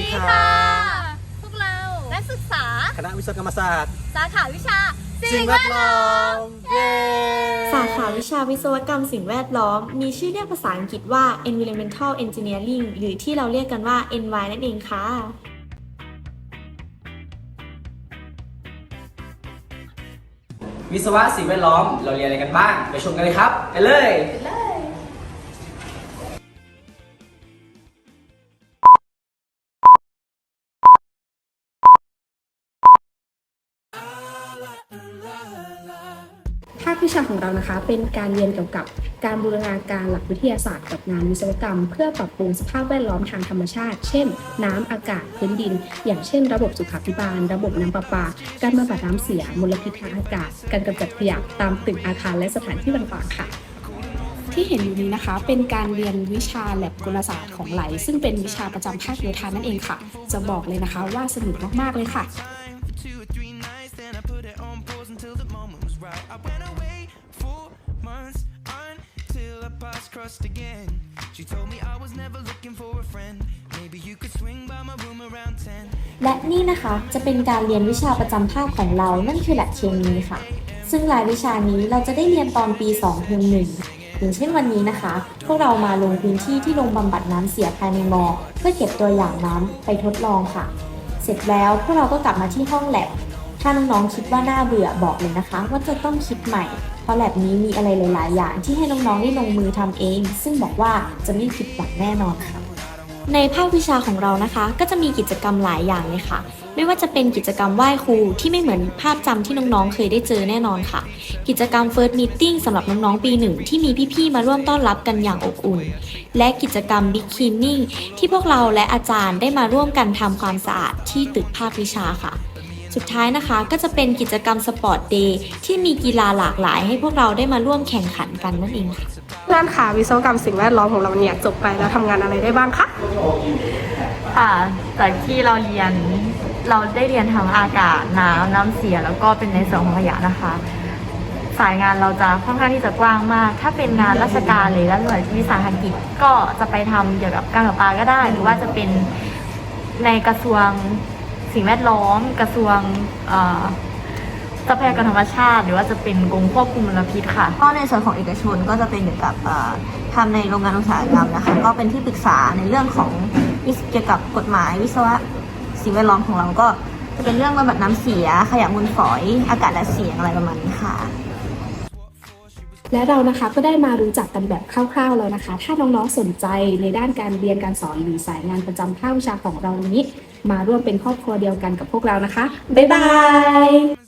ดีค่ะ พวกเรานักศึกษา คณะวิศวกรรมศาสตร์ สาขาวิชาสิ่งแวดล้อมเย้สาขาวิชาวิศวกรรมสิ่งแวดล้อม มีชื่อเรียกภาษาอังกฤษว่า Environmental Engineering หรือที่เราเรียกกันว่า ENVI นั่นเองค่ะ วิศวะสิ่งแวดล้อม เราเรียนอะไรกันบ้าง ไปชมกันเลยครับ ไปเลยภา ควิชาของเรานะคะ เป็นการเรียนเกี่ยวกับการบูรณาการหลักวิทยาศาสตร์กับงานวิศวกรรม เพื่อปรับปรุงสภาพแวดล้อมทางธรรมชาติ เช่น น้ำอากาศพื้นดิน อย่างเช่น ระบบสุขาภิบาล ระบบน้ำประปา การบำบัดน้ำเสียมลพิษทางอากาศ การกำจัดขยะตามตึกอาคารและสถานที่ต่างๆค่ะที่เห็นอยู่นี้นะคะเป็นการเรียนวิชาแลบกลศาสตร์ของไหล ซึ่งเป็นวิชาประจำภาคโยธานั่นเองค่ะ จะบอกเลยนะคะว่าสนุกมากๆเลยค่ะ crossed again. She told me I was never looking for a friend. Maybe you could swing by my room around 10. และนี่นะคะจะเป็นการเรียนวิชาประจำภาคของเรา นั่นคือแลบเคมีค่ะ ซึ่งรายวิชานี้เราจะได้เรียนตอนปี2เทอมหนึ่งอย่างเช่นวันนี้นะคะ พวกเรามาลงพื้นที่ที่โรงบำบัดน้ำเสียภายในมอ เพื่อเก็บตัวอย่างน้ำไปทดลองค่ะ เสร็จแล้วพวกเราก็กลับมาที่ห้องแลบ ถ้าน้องๆคิดว่าน่าเบื่อบอกเลยนะคะ ว่าจะต้องคิดใหม่ ราะแลบนี้มีอะไรหลาย ๆ อย่างที่ให้น้อง ๆ ได้ลงมือทำเอง ซึ่งบอกว่าจะไม่ผิดหวังแน่นอนค่ะในภาควิชาของเรานะคะ ก็จะมีกิจกรรมหลายอย่างเลยค่ะ ไม่ว่าจะเป็นกิจกรรมไหว้ครูที่ไม่เหมือนภาพจำที่น้องๆ เคยได้เจอแน่นอนค่ะ กิจกรรม First Meeting สำหรับน้องๆ ปีหนึ่งที่มีพี่ๆ มาร่วมต้อนรับกันอย่างอบอุ่น และกิจกรรม Big Cleaning ที่พวกเราและอาจารย์ได้มาร่วมกันทำความสะอาดที่ตึกภาควิชาค่ะ สุดท้ายนะคะก็จะเป็นกิจกรรมสปอร์ตเดย์ที่มีกีฬาหลากหลายให้พวกเราได้มาร่วมแข่งขันกันนั่นเองค่ะเพื่อนค่ะวิศวกรรมสิ่งแวดล้อมของเราเนี่ยจบไปแล้วทำงานอะไรได้บ้างคะค่ะจากที่เราเรียนเราได้เรียนทั้งอากาศน้ำน้ำเสียแล้วก็เป็นในส่วนของขยะนะคะ สายงานเราจะค่อนข้างที่จะกว้างมาก ถ้าเป็นงานราชการหรือรัฐวิสาหกิจก็จะไปทำเกี่ยวกับการประปาก็ได้ หรือว่าจะเป็นในกระทรวง สิ่งแวดล้อมกระทรวงเอ่อทรัพยากรธรรมชาติ หรือว่าจะเป็นกรมควบคุมมลพิษค่ะ ก็ในส่วนของเอกชนก็จะเป็นเกี่ยวกับเอ่อทำในโรงงานอุตสาหกรรมนะคะ ก็เป็นที่ปรึกษาในเรื่องของวิศเกี่ยวกับกฎหมายวิศวะสิ่งแวดล้อมของเราก็จะเป็นเรื่องบำบัดน้ำเสีย ขยะมูลฝอยอากาศและเสียงอะไรประมาณนี้ค่ะและเรานะคะก็ได้มารู้จักกันแบบคร่าวๆแล้วนะคะ ถ้าน้องๆสนใจในด้านการเรียนการสอนหรือสายงานประจำภาควิชาของเรานี้ มาร่วมเป็นครอบครัวเดียวกันกับพวกเรานะคะ บ๊ายบาย